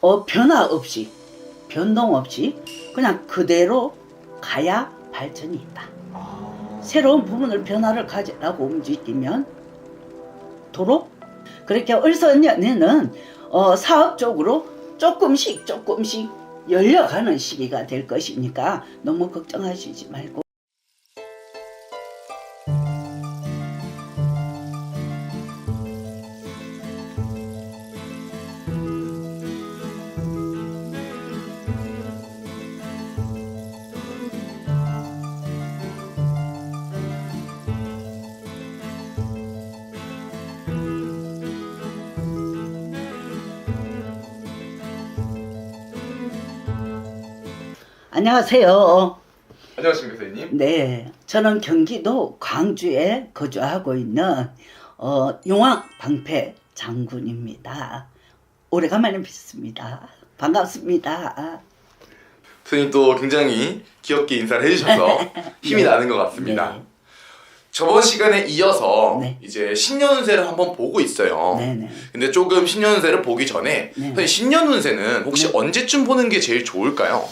어, 변화 없이 변동 없이 그냥 그대로 가야 발전이 있다. 아, 새로운 부분을 변화를 가지라고 움직이면 도로 그렇게 을선년에는 어, 사업적으로 조금씩 조금씩 열려가는 시기가 될 것이니까 너무 걱정하시지 말고 안녕하세요. 안녕하십니까 선생님. 네, 저는 경기도 광주에 거주하고 있는 어, 용왕 방패 장군입니다. 오래간만에 뵙습니다. 반갑습니다. 선생님 또 굉장히 귀엽게 인사를 해주셔서 힘이 네. 나는 것 같습니다. 네. 저번 시간에 이어서 네. 이제 신년운세를 한번 보고 있어요. 네네. 근데 조금 신년운세를 보기 전에 네. 선생님 신년운세는 혹시 네. 언제쯤 보는 게 제일 좋을까요?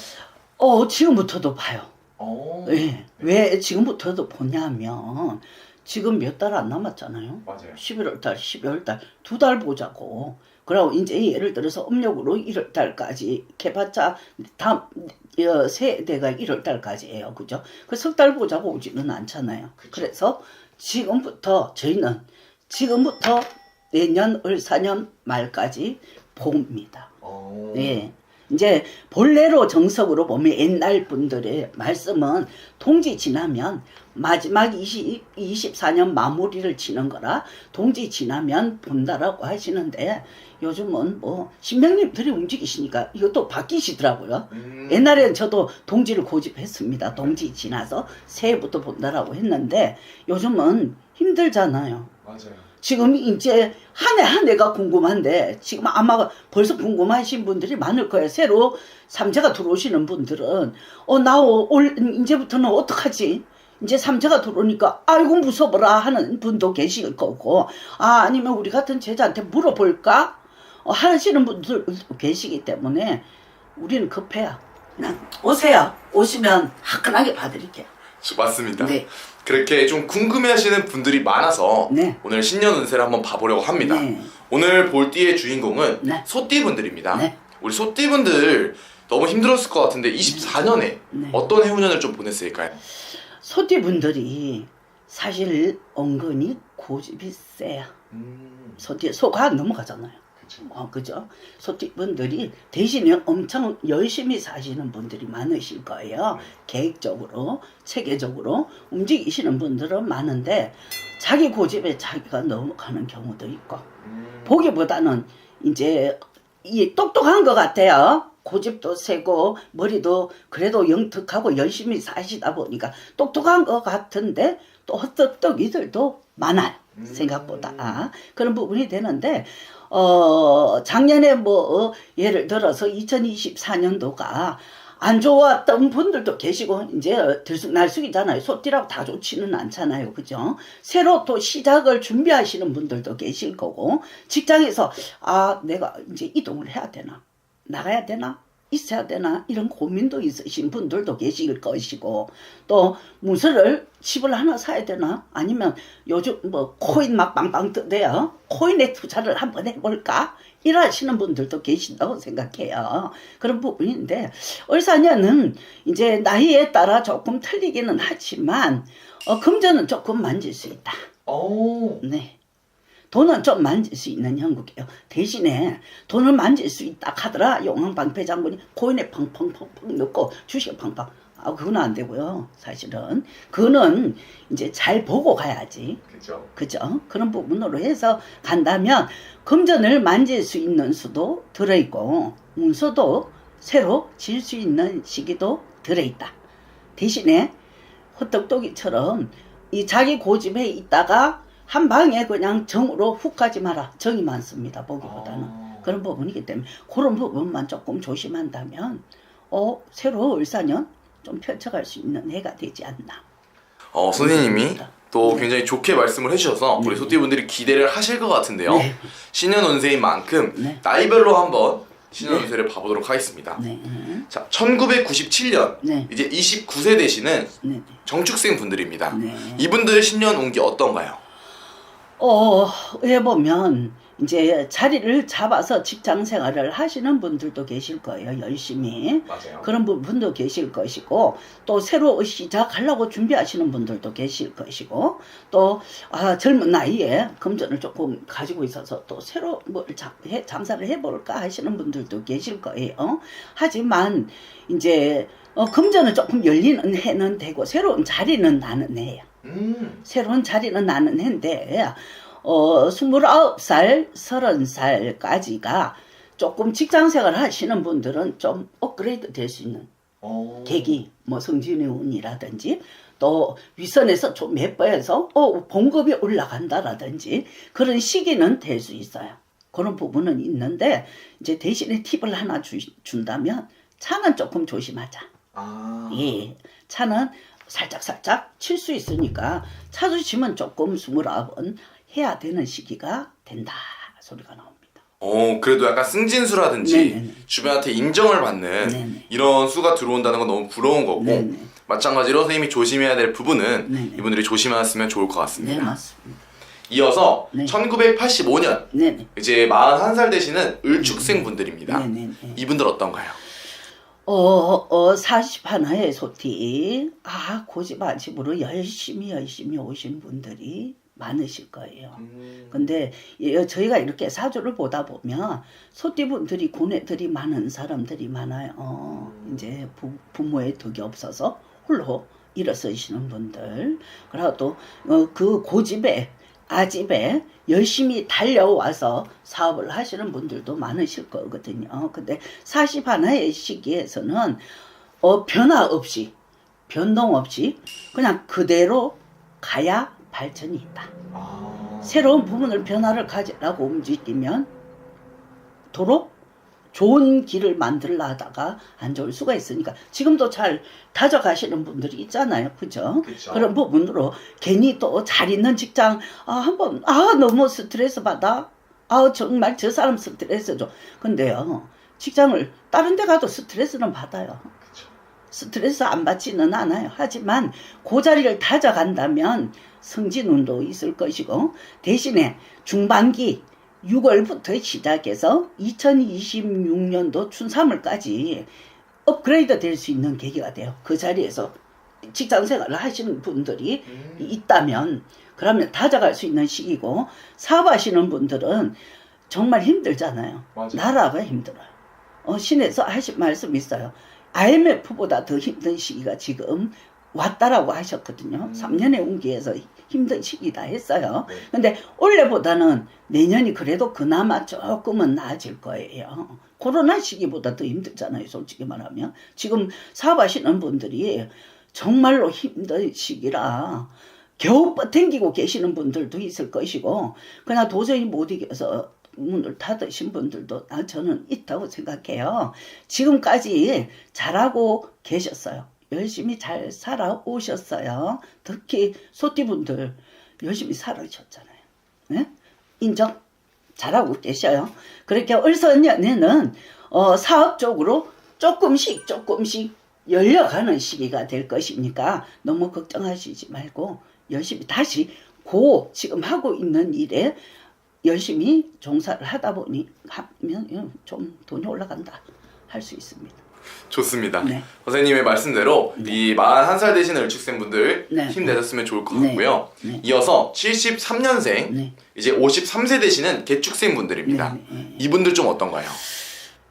어, 지금부터도 봐요. 어, 예. 왜 지금부터도 보냐면 지금 몇 달 안 남았잖아요. 맞아요. 11월 달, 12월 달, 두 달 보자고. 그리고 이제 예를 들어서 음력으로 1월 달까지 개봤자 다음 어, 세대가 1월 달까지예요. 그죠? 그 석 달 보자고 오지는 않잖아요. 그쵸. 그래서 지금부터 저희는 지금부터 내년 을사년 말까지 봅니다. 어, 네. 이제 본래로 정석으로 보면 옛날 분들의 말씀은 동지 지나면 마지막 20, 24년 마무리를 지는 거라 동지 지나면 본다라고 하시는데 요즘은 뭐 신명님들이 움직이시니까 이것도 바뀌시더라고요. 음, 옛날엔 저도 동지를 고집했습니다. 동지 지나서 새해부터 본다라고 했는데 요즘은 힘들잖아요. 맞아요. 지금 이제 한 해 한 해가 궁금한데 지금 아마 벌써 궁금하신 분들이 많을 거예요. 새로 삼재가 들어오시는 분들은 어 나 올 이제부터는 어떡하지? 이제 삼재가 들어오니까 아이고 무서워라 하는 분도 계실 거고 아 아니면 우리 같은 제자한테 물어볼까 어, 하시는 분들도 계시기 때문에 우리는 급해요. 오세요. 오시면 화끈하게 봐드릴게요. 맞습니다. 네. 그렇게 좀 궁금해하시는 분들이 많아서 네. 오늘 신년 운세를 한번 봐보려고 합니다. 네. 오늘 볼띠의 주인공은 네. 소띠분들입니다. 네. 우리 소띠분들 너무 힘들었을 것 같은데 24년에 네. 어떤 해운년을 좀 보냈을까요? 소띠분들이 사실 은근히 고집이 세요. 음, 소띠 소가 넘어가잖아요. 그렇죠. 어, 그죠? 소띠분들이 대신에 엄청 열심히 사시는 분들이 많으실 거예요. 계획적으로, 체계적으로 움직이시는 분들은 많은데 자기 고집에 자기가 넘어가는 경우도 있고 음, 보기보다는 이제 이 똑똑한 것 같아요. 고집도 세고 머리도 그래도 영특하고 열심히 사시다 보니까 똑똑한 것 같은데 또 헛떡떡이들도 많아요. 음. 생각보다 그런 부분이 되는데 어 작년에 뭐 어, 예를 들어서 2024년도가 안 좋았던 분들도 계시고 이제 들쑥날쑥이잖아요. 소띠라고 다 좋지는 않잖아요. 그죠? 새로 또 시작을 준비하시는 분들도 계실 거고 직장에서 아 내가 이제 이동을 해야 되나 나가야 되나 있어야 되나? 이런 고민도 있으신 분들도 계실 것이고 또 무엇을 집을 하나 사야 되나? 아니면 요즘 뭐 코인 막 빵빵 뜨대요? 코인에 투자를 한번 해볼까? 이러시는 분들도 계신다고 생각해요. 그런 부분인데 을사년은 이제 나이에 따라 조금 틀리기는 하지만 어, 금전은 조금 만질 수 있다. 오, 네. 돈은 좀 만질 수 있는 형국이에요. 대신에 돈을 만질 수 있다 하더라 용왕 방패 장군이 코인에 펑펑펑펑 넣고 주식 팡팡. 아 그건 안 되고요. 사실은 그거는 이제 잘 보고 가야지. 그렇죠. 그죠? 그런 부분으로 해서 간다면 금전을 만질 수 있는 수도 들어있고 문서도 새로 질 수 있는 시기도 들어있다. 대신에 호떡도기처럼 이 자기 고집에 있다가 한 방에 그냥 정으로 훅 가지 마라. 정이 많습니다. 보기보다는. 아. 그런 부분이기 때문에 그런 부분만 조금 조심한다면 어 새로 을사년 좀 펼쳐갈 수 있는 해가 되지 않나. 어, 선생님이 또 네. 굉장히 좋게 말씀을 해주셔서 우리 네. 소띠분들이 기대를 하실 것 같은데요. 네. 신년 운세인 만큼 네. 나이별로 한번 신년 운세를 봐보도록 하겠습니다. 네. 자, 1997년 네. 이제 29세 되시는 네. 정축생 분들입니다. 네. 이분들의 신년 운기 어떤가요? 어, 에 보면 이제 자리를 잡아서 직장 생활을 하시는 분들도 계실 거예요. 열심히. 맞아요. 그런 분도 계실 것이고 또 새로 시작하려고 준비하시는 분들도 계실 것이고 또 아, 젊은 나이에 금전을 조금 가지고 있어서 또 새로 뭘 자- 해- 장사를 해볼까 하시는 분들도 계실 거예요. 하지만 이제 어, 금전은 조금 열리는 해는 되고 새로운 자리는 나는 해요. 음. 새로운 자리는 나는 해인데 어, 29살, 30살까지가 조금 직장 생활 하시는 분들은 좀 업그레이드 될 수 있는 어. 계기, 뭐 성진의 운이라든지 또 위선에서 좀 예뻐해서 어, 봉급이 올라간다라든지 그런 시기는 될 수 있어요. 그런 부분은 있는데 이제 대신에 팁을 하나 주, 준다면 차는 조금 조심하자. 아. 예, 차는 살짝 살짝 칠 수 있으니까 차 주시면 조금 스물아홉은 해야 되는 시기가 된다 소리가 나옵니다. 어, 그래도 약간 승진수라든지 네네네. 주변한테 인정을 받는 네네. 이런 수가 들어온다는 건 너무 부러운 거고 네네. 마찬가지로 선생님이 조심해야 될 부분은 네네. 이분들이 조심하셨으면 좋을 것네 같습니다. 맞습니다. 이어서 네. 1985년 네네. 이제 41살 되시는 을축생 분들입니다. 이분들 어떤가요? 어, 어, 41의 소티. 아, 고집아집으로 열심히 열심히 오신 분들이 많으실 거예요. 근데 예, 저희가 이렇게 사주를 보다 보면 소띠분들이 고뇌들이 많은 사람들이 많아요. 어, 이제 부, 부모의 덕이 없어서 홀로 일어서시는 분들. 그리고 또그 고집에 아집에 열심히 달려와서 사업을 하시는 분들도 많으실 거거든요. 근데 41의 시기에서는 어, 변화 없이 변동 없이 그냥 그대로 가야 발전이 있다. 아. 새로운 부분을 변화를 가지라고 움직이면 도로 좋은 길을 만들려 하다가 안 좋을 수가 있으니까 지금도 잘 다져가시는 분들이 있잖아요. 그죠? 그쵸. 그런 부분으로 괜히 또 잘 있는 직장 아 한번 아 너무 스트레스 받아 아 정말 저 사람 스트레스 줘 근데요 직장을 다른 데 가도 스트레스는 받아요 그쵸. 스트레스 안 받지는 않아요. 하지만 그 자리를 다져간다면 성진 운도 있을 것이고 대신에 중반기 6월부터 시작해서 2026년도 춘3월까지 업그레이드 될 수 있는 계기가 돼요. 그 자리에서 직장 생활을 하시는 분들이 음. 있다면 그러면 다져갈 수 있는 시기고 사업하시는 분들은 정말 힘들잖아요. 맞아요. 나라가 힘들어요. 어, 신에서 하신 말씀 있어요. IMF보다 더 힘든 시기가 지금 왔다라고 하셨거든요. 음. 3년의 운기에서 힘든 시기다 했어요. 네. 근데 올해보다는 내년이 그래도 그나마 조금은 나아질 거예요. 코로나 시기보다 더 힘들잖아요, 솔직히 말하면. 지금 사업하시는 분들이 정말로 힘든 시기라 겨우 버팅기고 계시는 분들도 있을 것이고 그냥 도저히 못 이겨서 문을 닫으신 분들도 나 저는 있다고 생각해요. 지금까지 잘하고 계셨어요. 열심히 잘 살아오셨어요. 특히 소띠분들 열심히 살아오셨잖아요. 네? 인정 잘하고 계셔요. 그렇게 을선년에는 어, 사업적으로 조금씩 조금씩 열려가는 시기가 될 것이니까 너무 걱정하시지 말고 열심히 다시 고 지금 하고 있는 일에 열심히 종사를 하다 보니 하면 좀 돈이 올라간다 할 수 있습니다. 좋습니다. 네. 선생님의 말씀대로 이 41살 되시는 을축생분들 네. 힘내셨으면 좋을 것 네. 같고요. 네. 이어서 73년생 네. 이제 53세 되시는 개축생분들입니다. 네, 네. 이분들 좀 어떤가요?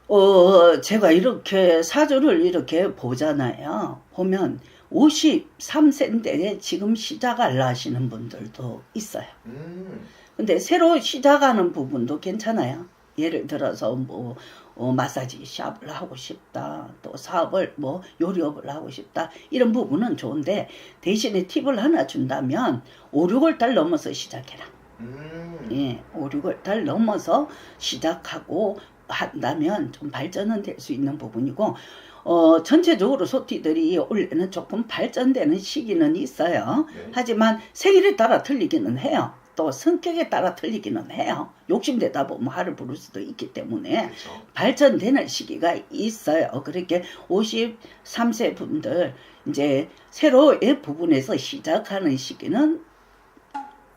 어, 제가 이렇게 사주를 이렇게 보잖아요. 보면 53세인데 지금 시작을 하시는 분들도 있어요. 음. 근데 새로 시작하는 부분도 괜찮아요. 예를 들어서 뭐 어, 마사지 샵을 하고 싶다. 또 사업을 뭐 요리업을 하고 싶다. 이런 부분은 좋은데 대신에 팁을 하나 준다면 5, 6월 달 넘어서 시작해라. 음. 예, 5, 6월 달 넘어서 시작하고 한다면 좀 발전은 될 수 있는 부분이고 어, 전체적으로 소띠들이 올해는 조금 발전되는 시기는 있어요. 네. 하지만 생일에 따라 틀리기는 해요. 또 성격에 따라 틀리기는 해요. 욕심내다 보면 화를 부를 수도 있기 때문에 그렇죠. 발전되는 시기가 있어요. 그렇게 53세 분들 이제 새로의 부분에서 시작하는 시기는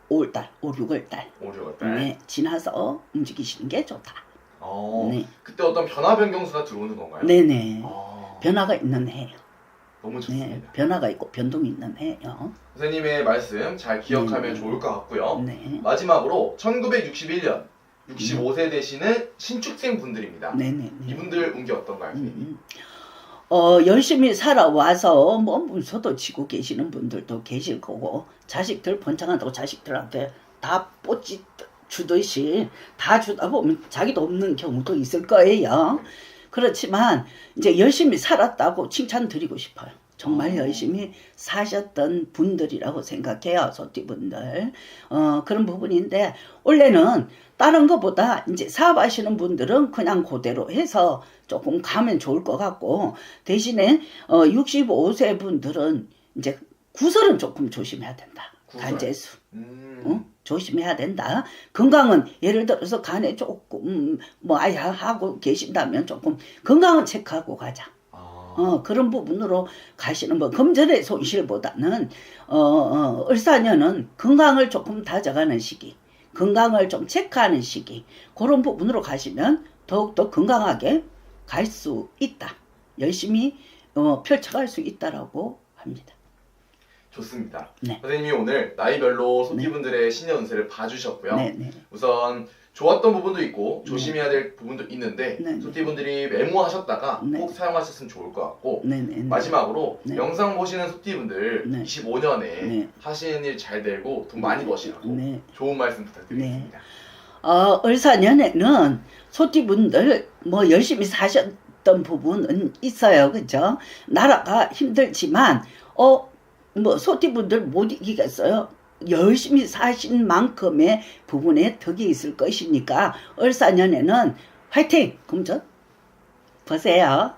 5월달, 5, 6월달 5, 6월 달. 네, 지나서 움직이시는 게 좋다. 어, 네, 그때 어떤 변화 변경수가 들어오는 건가요? 네네. 아, 변화가 있는 해예요. 너무 좋습니다. 네, 변화가 있고 변동이 있는 해요. 선생님의 말씀 잘 기억하면 네. 좋을 것 같고요. 네, 마지막으로 1961년 65세 되시는 신축생 분들입니다. 네네. 네. 이분들 운기 어떤가요? 음? 음. 어, 열심히 살아와서 뭐 문서도 치고 계시는 분들도 계실 거고 자식들 번창한다고 자식들한테 다 뽀찌 주듯이 다 주다 보면 자기도 없는 경우도 있을 거예요. 그렇지만 이제 열심히 살았다고 칭찬 드리고 싶어요. 정말 어. 열심히 사셨던 분들이라고 생각해요. 소띠분들. 어, 그런 부분인데 원래는 다른 것보다 이제 사업하시는 분들은 그냥 그대로 해서 조금 가면 좋을 것 같고 대신에 어 65세 분들은 이제 구설은 조금 조심해야 된다. 간제수 음, 어? 조심해야 된다. 건강은 예를 들어서 간에 조금 뭐 아야 하고 계신다면 조금 건강은 체크하고 가자. 아, 어, 그런 부분으로 가시는 뭐 금전의 손실보다는 어, 어, 을사년은 건강을 조금 다져가는 시기, 건강을 좀 체크하는 시기 그런 부분으로 가시면 더욱더 건강하게 갈 수 있다. 열심히 어, 펼쳐갈 수 있다라고 합니다. 좋습니다. 네. 선생님이 오늘 나이별로 소띠분들의 신년 운세를 봐주셨고요. 네, 네. 우선 좋았던 부분도 있고 조심해야 될 부분도 있는데 네. 소띠분들이 메모하셨다가 네. 꼭 사용하셨으면 좋을 것 같고 네, 네. 네. 마지막으로 네. 영상 보시는 소띠분들 네. 25년에 네. 하시는 일 잘 되고 돈 많이 버시라고 네. 좋은 말씀 부탁드리겠습니다. 어, 을사년에는 소띠분들 뭐 열심히 사셨던 부분은 있어요. 그죠? 나라가 힘들지만, 어, 뭐 소띠분들 못 이기겠어요? 열심히 사신 만큼의 부분에 덕이 있을 것이니까 을사년에는 화이팅! 금전 보세요.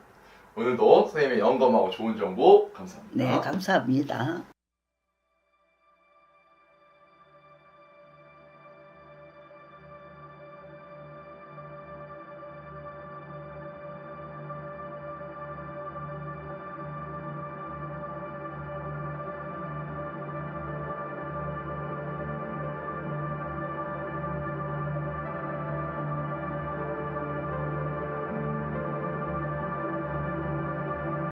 오늘도 선생님의 영검하고 좋은 정보 감사합니다. 네, 감사합니다.